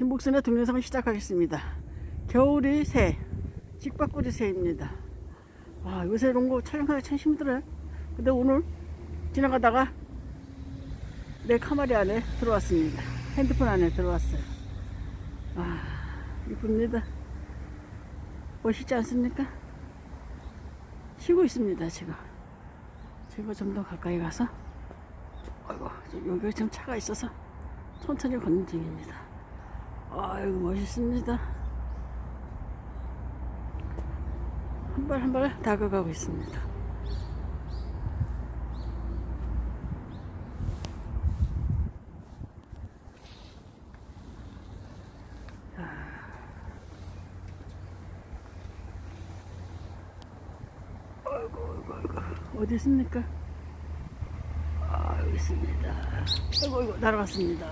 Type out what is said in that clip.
김복순의 동영상을 시작하겠습니다. 겨울이 새, 직박구리 새입니다. 와, 요새 이런 거 촬영하기 참 힘들어요. 근데 오늘 지나가다가 내 카메라 안에 들어왔습니다. 핸드폰 안에 들어왔어요. 아, 이쁩니다. 멋있지 않습니까? 쉬고 있습니다, 지금. 제가 좀더 가까이 가서, 아이고, 여기 지금 차가 있어서 천천히 걷는 중입니다. 아이고, 멋있습니다. 한 발 한 발 다가가고 있습니다. 어디 있습니까? 아, 여기 있습니다. 아이고, 아이고, 날아갔습니다.